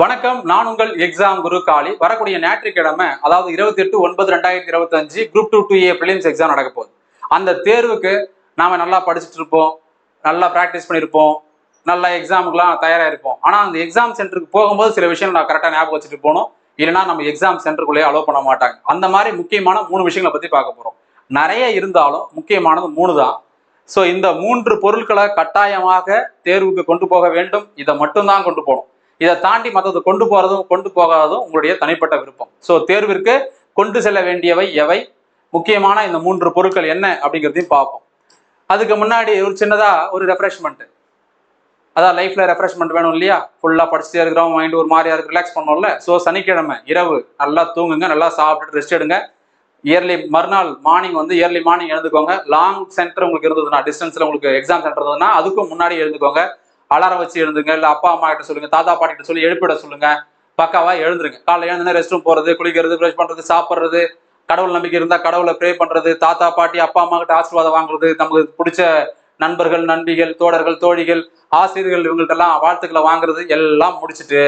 வணக்கம். நான் உங்கள் எக்ஸாம் குரு காளி. வரக்கூடிய ஞாயிற்றுக்கிழமை அதாவது இருபத்தி எட்டு ஒன்பது ரெண்டாயிரத்தி இருபத்தஞ்சு group two two A prelims exam நடக்க போகுது. அந்த தேர்வுக்கு நாம நல்லா படிச்சுட்டு இருப்போம். நல்லா ப்ராக்டிஸ் பண்ணியிருப்போம் நல்லா எக்ஸாமுக்குலாம் தயாராக இருப்போம் ஆனால் அந்த எக்ஸாம் சென்டருக்கு போகும்போது சில விஷயம் நான் கரெக்டாக ஞாபகம் வச்சுட்டு போகணும். இல்லைன்னா நம்ம எக்ஸாம் சென்டருக்குள்ளேயே அலோவ் பண்ண மாட்டாங்க. அந்த மாதிரி முக்கியமான மூணு விஷயங்களை பற்றி பார்க்க போகிறோம் நிறைய இருந்தாலும் முக்கியமானது மூணு தான் ஸோ இந்த மூன்று பொருட்களை கட்டாயமாக தேர்வுக்கு கொண்டு போக வேண்டும். இதை மட்டும்தான் கொண்டு போகணும். இதை தாண்டி மற்றது கொண்டு போகிறதும் கொண்டு போகாததும் உங்களுடைய தனிப்பட்ட விருப்பம். ஸோ தேர்விற்கு கொண்டு செல்ல வேண்டியவை எவை? முக்கியமான இந்த மூன்று பொருட்கள் என்ன அப்படிங்கிறதையும் பார்ப்போம். அதுக்கு முன்னாடி ஒரு சின்னதாக ஒரு ரெஃப்ரெஷ்மெண்ட்டு அதான் லைஃப்பில் ரெஃப்ரெஷ்மெண்ட் வேணும் இல்லையா? ஃபுல்லாக படிச்சுட்டே இருக்கிறோம் மைண்ட் ஒரு மாதிரியா இருக்கு ரிலாக்ஸ் பண்ணோம்ல. ஸோ சனிக்கிழமை இரவு நல்லா தூங்குங்க நல்லா சாப்பிட்டுட்டு ரெஸ்ட் எடுங்க. இயர்லி மறுநாள் மார்னிங் வந்து இயர்லி மார்னிங் எழுந்துக்கோங்க. லாங் சென்டர் உங்களுக்கு இருந்ததுன்னா டிஸ்டன்ஸ்ல உங்களுக்கு எக்ஸாம் சென்டர் இருந்ததுன்னா அதுக்கும் முன்னாடி எழுந்துக்கோங்க. அலாரம் வச்சு எழுந்துங்க. இல்ல அப்பா அம்மா கிட்ட சொல்லுங்க. தாத்தா பாட்டி கிட்ட சொல்லி எழுப்பிட சொல்லுங்க. பக்காவா எழுந்துருங்க. காலைல எழுந்துனா ரெஸ்ட் ரூம் போறது குளிக்கிறது ப்ரஷ் பண்றது சாப்பிட்றது கடவுள் நம்பிக்கை இருந்தா கடவுளை ப்ரே பண்றது தாத்தா பாட்டி அப்பா அம்மா கிட்ட ஆசீர்வாதம் வாங்குறது நமக்கு பிடிச்ச நண்பர்கள் நண்பிகள் தோழர்கள் தோழிகள் ஆசிரியர்கள் இவங்கள்ட்ட எல்லாம் வாழ்த்துக்களை வாங்குறது எல்லாம் முடிச்சுட்டு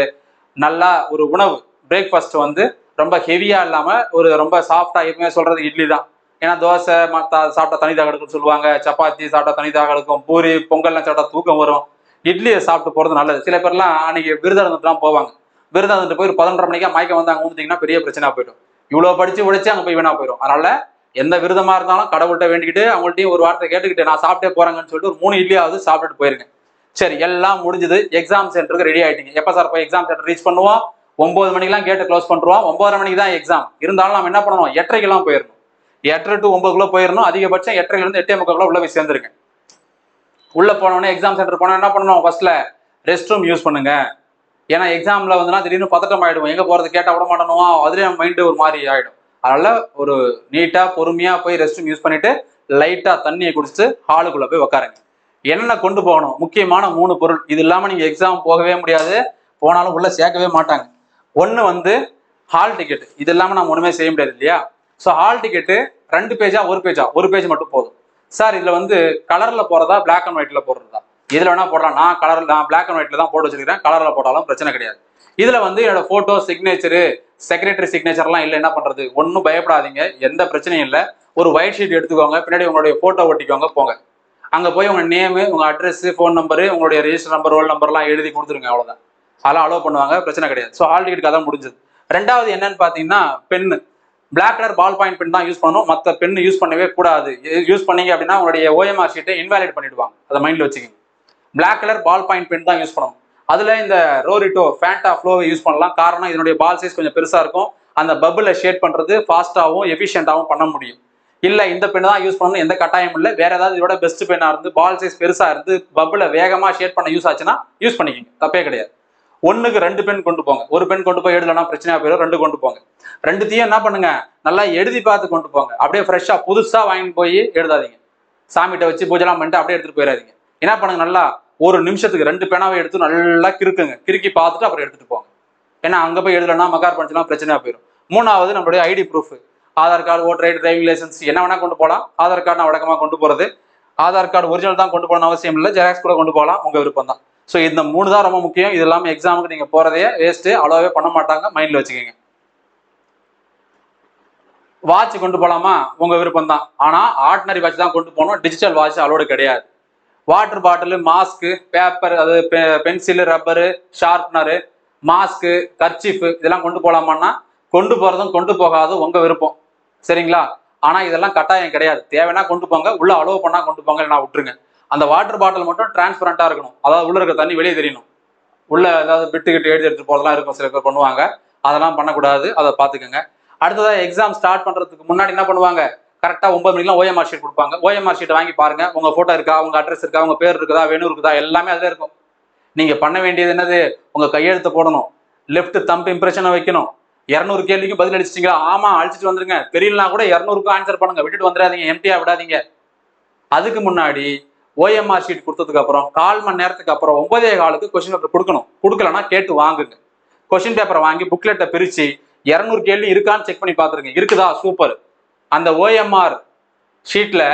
நல்லா ஒரு உணவு பிரேக்ஃபாஸ்ட் வந்து ரொம்ப ஹெவியா இல்லாம ஒரு ரொம்ப சாஃப்டா எப்பவுமே சொல்றது இட்லி தான். ஏன்னா தோசை மத்தா சாப்பிட்டா தனி தாக எடுக்கும்னு சொல்லுவாங்க. சப்பாத்தி சாப்பிட்டா தனி தாக எடுக்கும் பூரி பொங்கல்லாம் சாப்பிட்டா தூக்கம் வரும். இட்லியை சாப்பிட்டு போறது நல்லது. சில பேர்லாம் அன்னைக்கு விருதம் இருந்துட்டுலாம் போவாங்க. விருதம் இருந்துட்டு போய் ஒரு பதினொன்றரை மணிக்கா மயக்கம் வந்து அங்கே ஊந்துட்டீங்கன்னா பெரிய பிரச்சனை போயிடும். இவ்வளவு படிச்சு உழைச்சு அங்கே போய் வேணா போயிடும். அதனால எந்த விருதமாக இருந்தாலும் கடவுள்கிட்ட வேண்டிக்கிட்டு அவங்கள்ட்டையும் ஒரு வார்த்தை கேட்டுக்கிட்டு நான் சாப்பிட்டே போறேங்கன்னு சொல்லிட்டு ஒரு மூணு இட்லியாவது சாப்பிட்டுட்டு போயிருங்க. சரி எல்லாம் முடிஞ்சது. எக்ஸாம் சென்டருக்கு ரெடி ஆயிட்டீங்க. எப்போ சார் போய் எக்ஸாம் சென்டர் ரீச் பண்ணுவோம்? ஒன்பது மணிக்கெல்லாம் கேட்டு க்ளோஸ் பண்ணுறோம் ஒன்பதரை மணிக்கு தான் எக்ஸாம் இருந்தாலும் நம்ம என்ன பண்ணணும்? எட்டரைக்கெல்லாம் போயிடணும் எட்டரை டு ஒன்பதுக்குள்ள போயிடணும் அதிகபட்சம் எட்டரைலேருந்து எட்டே முக்காக்குள்ள உள்ள போய் சேர்ந்துருங்க. உள்ளே போனோடனே எக்ஸாம் சென்டர் போனால் என்ன பண்ணணும்? ஃபர்ஸ்ட்ல ரெஸ்ட் ரூம் யூஸ் பண்ணுங்க. ஏன்னா எக்ஸாமில் வந்துனா திடீர்னு பதட்டம் ஆகிடும் எங்கே போகிறது கேட்டால் விட மாட்டோம் அதுலேயும் மைண்டு ஒரு மாதிரி ஆகிடும் அதனால் ஒரு நீட்டாக பொறுமையாக போய் ரெஸ்ட் ரூம் யூஸ் பண்ணிவிட்டு லைட்டாக தண்ணியை குடிச்சிட்டு ஹாலுக்குள்ளே போய் உட்காருங்க என்னென்ன கொண்டு போகணும்? முக்கியமான மூணு பொருள். இது இல்லாமல் நீங்கள் எக்ஸாம் போகவே முடியாது. போனாலும் உள்ளே சேர்க்கவே மாட்டாங்க. ஒன்று வந்து ஹால் டிக்கெட் இது இல்லாமல் நம்ம ஒன்றுமே செய்ய முடியாது இல்லையா? ஸோ ஹால் டிக்கெட்டு ரெண்டு பேஜா ஒரு பேஜா ஒரு பேஜ் மட்டும் போதும். சார் இதில் வந்து கலரில் போகிறதா பிளாக் அண்ட் ஒயிட்டில் போடுறதா? இதில் வேணால் போடலாம். நான் கலர் நான் பிளாக் அண்ட் ஒயிட்டில் தான் போட்டு வச்சிருக்கிறேன். கலரில் போட்டாலும் பிரச்சனை கிடையாது. இதில் வந்து என்னோட ஃபோட்டோ சிக்னேச்சரு செக்ரட்டரி சிக்னேச்சர்லாம் இல்லை என்ன பண்ணுறது ஒன்றும் பயப்படாதீங்க. எந்த பிரச்சனையும் இல்லை. ஒரு ஒயிட் ஷீட் எடுத்துக்கோங்க. பின்னாடி உங்களுடைய ஃபோட்டோ ஒட்டிக்கோங்க போங்க. அங்கே போய் உங்கள் நேமு உங்கள் அட்ரஸ் ஃபோன் நம்பரு உங்களுடைய ரெஜிஸ்டர் நம்பர் ரோல் நம்பர்லாம் எழுதி கொடுத்துருங்க அவ்வளோதான் அதெல்லாம் அலோவ் பண்ணுவாங்க பிரச்சனை கிடையாது. ஸோ ஹால் டிக்கெட் கதை முடிஞ்சது. ரெண்டாவது என்னன்னு பார்த்தீங்கன்னா pen. Black colour ball point pen தான் யூஸ் பண்ணணும். மற்ற பென் யூஸ் பண்ணவே கூடாது. யூஸ் பண்ணீங்க அப்படின்னா உங்களுடைய ஓஎம்ஆர் ஷீட்டை இன்வாலிட் பண்ணிடுவாங்க. அதை மைண்டில் வச்சுக்கோங்க. Black colour ball point pen தான் யூஸ் பண்ணணும். அதில் இந்த ரோரிட்டோ ஃபேண்டா ஃப்ளோவை யூஸ் பண்ணலாம். காரணம் இதனுடைய பால் சைஸ் கொஞ்சம் பெருசாக இருக்கும். அந்த பப்பிளை ஷேட் பண்ணுறது ஃபாஸ்ட்டாகவும் எஃபிஷியண்ட்டாகவும் பண்ண முடியும். இல்லை இந்த பென் தான் யூஸ் பண்ணணும் எந்த கட்டாயம் இல்லை. வேற ஏதாவது இதோட பெஸ்ட் பெண்ணாக இருந்து பால் சைஸ் பெருசாக இருந்து பப்பிளை வேகமாக ஷேட் பண்ண யூஸ் ஆச்சுன்னா யூஸ் பண்ணிக்கோங்க. தப்பே கிடையாது. ஒண்ணுக்கு ரெண்டு பென் கொண்டு போங்க. ஒரு பென் கொண்டு போய் எழுதலாம் பிரச்சனையா போயிடும். ரெண்டு கொண்டு போங்க. ரெண்டுத்தையும் என்ன பண்ணுங்க? நல்லா எழுதி பார்த்து கொண்டு போங்க. அப்படியே ஃப்ரெஷ்ஷா புதுசா வாங்கிட்டு போய் எழுதாதீங்க சாமிகிட்ட வச்சு பூஜைலாம் பண்ணிட்டு அப்படியே எடுத்துட்டு போயிடாதீங்க. என்ன பண்ணுங்க? நல்லா ஒரு நிமிஷத்துக்கு ரெண்டு பேனாவை எடுத்து நல்லா கிறுக்குங்க. கிறுக்கி பார்த்துட்டு அப்புறம் எடுத்துட்டு போங்க. ஏன்னா அங்க போய் எழுதலன்னா மகார் பண்ணிச்சுனா பிரச்சனையா போயிடும். மூணாவது நம்மளுடைய ID proof Aadhaar card voter ID driving licence என்ன வேணா கொண்டு போகலாம் ஆதார் கார்டு நான் வழக்கமாக கொண்டு போறது. ஆதார் கார்டு ஒரிஜினல் தான் கொண்டு போகணும் அவசியம் இல்லை. ஜெராக்ஸ் கூட கொண்டு போகலாம். உங்க விருப்பம் தான் ஸோ இந்த மூணு தான் ரொம்ப முக்கியம். இது இல்லாமல் எக்ஸாமுக்கு நீங்கள் போகிறதே வேஸ்ட்டு அவ்வளோவே பண்ண மாட்டாங்க. மைண்டில் வச்சுக்கோங்க. வாட்ச் கொண்டு போகலாமா உங்கள் விருப்பம் தான் ஆனால் ஆர்டினரி வாட்ச் தான் கொண்டு போகணும். டிஜிட்டல் வாட்ச் அலோடு கிடையாது. வாட்டர் பாட்டில் மாஸ்க்கு பேப்பர் அது pencil rubber sharpener mask kerchief இதெல்லாம் கொண்டு போகலாமான்னா கொண்டு போகிறதும் கொண்டு போகாதும் உங்கள் விருப்பம். சரிங்களா? ஆனால் இதெல்லாம் கட்டாயம் கிடையாது. தேவைன்னா கொண்டு போங்க. உள்ள அலோவ் பண்ணால் கொண்டு போங்க. இல்லைனா விட்டுருங்க. அந்த வாட்டர் பாட்டில் மட்டும் டிரான்ஸ்பரண்டா இருக்கணும். அதாவது உள்ள இருக்க தண்ணி வெளியே தெரியணும். உள்ள ஏதாவது பிட்டு கிட்டு எழுதி எடுத்துட்டு போறதெல்லாம் இருக்கும். சில பேர் பண்ணுவாங்க. அதெல்லாம் பண்ணக்கூடாது. அதை பார்த்துக்கோங்க. அடுத்ததாக எக்ஸாம் ஸ்டார்ட் பண்றதுக்கு முன்னாடி என்ன பண்ணுவாங்க? கரெக்டாக ஒன்பது மணிக்கெல்லாம் ஓஎம்ஆர் ஷீட் கொடுப்பாங்க. ஓஎம்ஆர் ஷீட் வாங்கி பாருங்க. உங்கள் ஃபோட்டோ இருக்கா? உங்கள் அட்ரஸ் இருக்கா? உங்கள் பேர் இருக்குதா? வேணும் இருக்குதா? எல்லாமே அதில் இருக்கும். நீங்கள் பண்ண வேண்டியது என்னது? உங்கள் கையெழுத்து போடணும். லெஃப்ட் தம்ப் இம்ப்ரெஷனை வைக்கணும். இரநூறு கேள்விக்கும் பதில் அடிச்சிட்டீங்களா? ஆமாம் அழிச்சிட்டு வந்துருங்க. தெரியலனா கூட இரநூறுக்கும் ஆன்சர் பண்ணுங்க. விட்டுட்டு வந்துடாதீங்க. எம்டியாக விடாதீங்க. அதுக்கு முன்னாடி ஓஎம்ஆர் ஷீட் கொடுத்ததுக்கு அப்புறம் கால் மணி நேரத்துக்கு அப்புறம் ஒன்பதே காலுக்கு கொஸ்டின் பேப்பர் கொடுக்கணும். கொடுக்கலன்னா கேட்டு வாங்குங்க. கொஸ்டின் பேப்பரை வாங்கி புக்லெட்டை பிரித்து இரநூறு கேள்வி இருக்கான்னு செக் பண்ணி பார்த்துருங்க. இருக்குதா? சூப்பர் அந்த ஓஎம்ஆர் ஷீட்டில்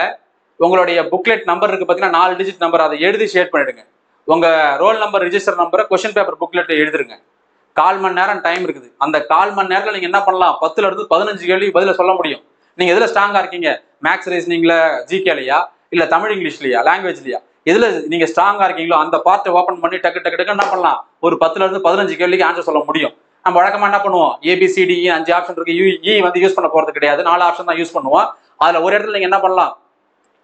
உங்களுடைய புக்லெட் நம்பர் இருக்கு பார்த்தீங்கன்னா நாலு டிஜிட் நம்பர் அதை எழுதி ஷேட் பண்ணிடுங்க. உங்கள் ரோல் நம்பர் ரிஜிஸ்டர் நம்பரை கொஸ்டின் பேப்பர் புக்லெட் எழுதிருங்க. கால் மணி நேரம் டைம் இருக்குது. அந்த கால் மணி நேரத்தில் நீங்கள் என்ன பண்ணலாம்? பத்துல இருந்து பதினஞ்சு கேள்வி பதில சொல்ல முடியும். நீங்கள் எதில் ஸ்ட்ராங்காக இருக்கீங்க? மேக்ஸ் ரீசனிங்கில் ஜிகேலையா இல்ல தமிழ் இங்கிலீஷ்லயா லாங்குவேஜ்லயா எதுல நீங்க ஸ்ட்ராங்கா இருக்கீங்களோ அந்த பார்ட்டை ஓப்பன் பண்ணி டக்கு டக்கு டக்கு என்ன பண்ணலாம்? ஒரு பத்துல இருந்து பதினஞ்சு கேள்விக்கு ஆன்சர் சொல்ல முடியும். நம்ம வழக்கமா என்ன பண்ணுவோம்? A B C D e, அஞ்சு ஆப்ஷன் இருக்கு. யூ இ e வந்து யூஸ் பண்ண போறது கிடையாது. நாலு ஆப்ஷன் தான் யூஸ் பண்ணுவோம். அதுல ஒரு இடத்துல நீங்க என்ன பண்ணலாம்?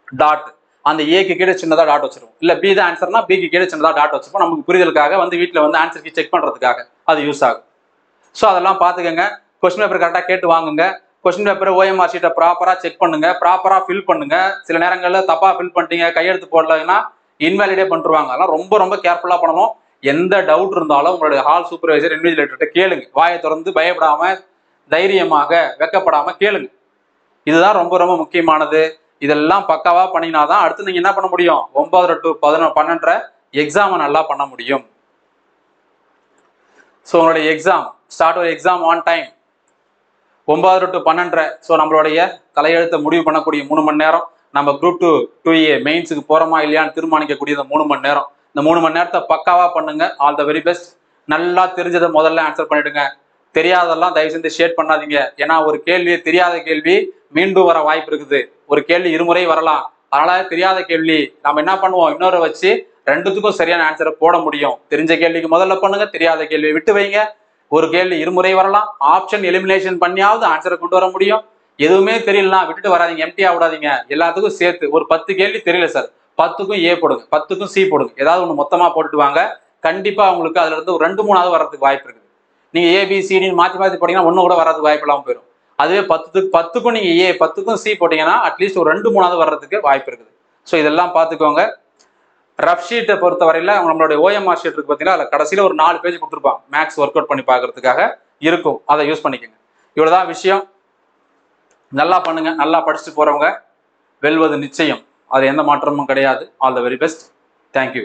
டாட் அந்த ஏக்கு கீழே சின்னதா டாட் வச்சிருவோம். இல்ல பி தான் ஆன்சர்னா பிக்கு கீழே சின்னதா டாட் வச்சிருப்போம். நமக்கு புரிதலுக்காக வந்து வீட்டில் வந்து ஆன்சருக்கு செக் பண்றதுக்காக அது யூஸ் ஆகும். ஸோ அதெல்லாம் பார்த்துக்கங்க. கொஸ்டின் பேப்பர் கரெக்டாக கேட்டு வாங்குங்க. கொஸ்டின் பேப்பர் ஓஎம்ஆர் ஷீட்டை ப்ராப்பராக செக் பண்ணுங்க. ப்ராப்பராக ஃபில் பண்ணுங்க. சில நேரங்களில் தப்பாக ஃபில் பண்ணிட்டீங்க கையெழுத்து போடலைன்னா இன்வாலிடே பண்ணிருவாங்க. அதெல்லாம் ரொம்ப ரொம்ப கேர்ஃபுல்லாக பண்ணணும். எந்த டவுட் இருந்தாலும் உங்களுடைய ஹால் சூப்பர்வைசர் இன்விஜிலேட்டர்கிட்ட கேளுங்க. வாயை திறந்து பயப்படாம தைரியமாக வெக்கப்படாம கேளுங்க. இதுதான் ரொம்ப ரொம்ப முக்கியமானது. இதெல்லாம் பக்காவா பண்ணினாதான் அடுத்து நீங்க என்ன பண்ண முடியும்? ஒன்பது டு பதினொன்று பன்னெண்டரை எக்ஸாமை நல்லா பண்ண முடியும். ஸோ உங்களுடைய எக்ஸாம் ஸ்டார்ட் ஒரு எக்ஸாம் ஆன் டைம் ஒன்பது டு பன்னெண்டரை. ஸோ நம்மளுடைய தலையெழுத்தை முடிவு பண்ணக்கூடிய மூணு மணி நேரம். நம்ம குரூப் டூ டூ ஏ மெயின்ஸுக்கு போகிறோமா இல்லையான்னு தீர்மானிக்கக்கூடிய இந்த மூணு மணி நேரம். இந்த மூணு மணி நேரத்தை பக்காவாக பண்ணுங்க. ஆல் த வெரி பெஸ்ட் நல்லா தெரிஞ்சதை முதல்ல ஆன்சர் பண்ணிடுங்க. தெரியாதெல்லாம் தயவு செஞ்சு ஷேர் பண்ணாதீங்க. ஏன்னா ஒரு கேள்வி தெரியாத கேள்வி மீண்டும் வர வாய்ப்பு இருக்குது. ஒரு கேள்வி இருமுறை வரலாம். அதனால தெரியாத கேள்வி நம்ம என்ன பண்ணுவோம்? இன்னொரு வச்சு ரெண்டுத்துக்கும் சரியான ஆன்சரை போட முடியும். தெரிஞ்ச கேள்விக்கு முதல்ல பண்ணுங்க தெரியாத கேள்வியை விட்டு வைங்க. ஒரு கேள்வி இருமுறை வரலாம். ஆப்ஷன் எலிமினேஷன் பண்ணியாவது ஆன்சரை கொண்டு வர முடியும். எதுவுமே தெரியலனா விட்டுட்டு வராதீங்க. எம்டியா விடாதீங்க. எல்லாத்துக்கும் சேர்த்து ஒரு பத்து கேள்வி தெரியல சார் பத்துக்கும் ஏ போடுங்க. பத்துக்கும் சி போடுங்க. ஏதாவது ஒன்று மொத்தமாக போட்டுட்டு வாங்க. கண்டிப்பாக உங்களுக்கு அதுல இருந்து ஒரு ரெண்டு மூணாவது வர்றதுக்கு வாய்ப்பு இருக்குது. நீங்கள் ஏபிசிடின்னு மாற்றி மாற்றி போட்டீங்கன்னா ஒன்று கூட வர்றதுக்கு வாய்ப்பு இல்லாமல் போயிடும். அதுவே பத்துக்கு பத்துக்கும் நீங்கள் ஏ பத்துக்கும் சி போட்டிங்கன்னா அட்லீஸ்ட் ஒரு ரெண்டு மூணாவது வர்றதுக்கு வாய்ப்பு இருக்குது. ஸோ இதெல்லாம் பார்த்துக்கோங்க. ரஃப் ஷீட்டை பொறுத்த வரையில நம்மளுடைய ஓஎம்ஆர் ஷீட் இருக்கு பார்த்தீங்கன்னா அதில் கடைசியில் ஒரு நாலு பேஜ் கொடுத்துருப்பாங்க. மேக்ஸ் ஒர்க் அவுட் பண்ணி பார்க்கறதுக்காக இருக்கும். அதை யூஸ் பண்ணிக்கோங்க. இவ்வளோதான் விஷயம். நல்லா பண்ணுங்க. நல்லா படிச்சுட்டு போகிறவங்க வெல்வது நிச்சயம். அது எந்த மாற்றமும் கிடையாது. All the very best thank you